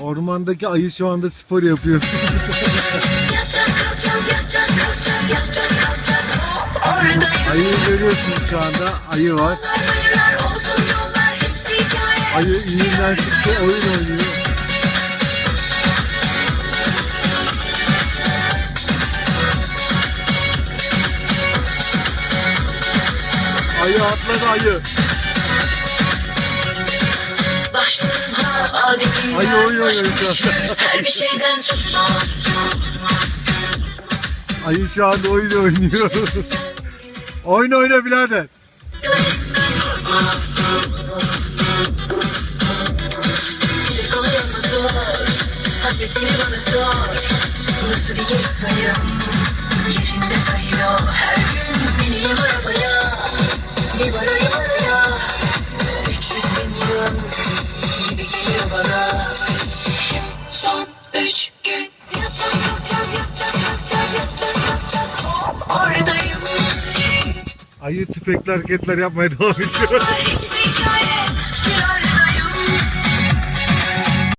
Ormandaki ayı şu anda spor yapıyor. Ayıyı görüyorsunuz şu anda. Ayı var. Ayı iğnen çıktı oyun oynuyor. Ayı atladı ayı. Başladım ha Ayı oyun oynuyor şu an. her bir şeyden susma Ayı şu anda oyun oynuyor. oyun oyna birader. Nasıl bir üç gün Yatacağız kalkacağız yatacağız kalkacağız yatacağız kalkacağız Hop oradayım. Ayı tüfekli hareketler yapmaya devam ediyor. Hepsi hikaye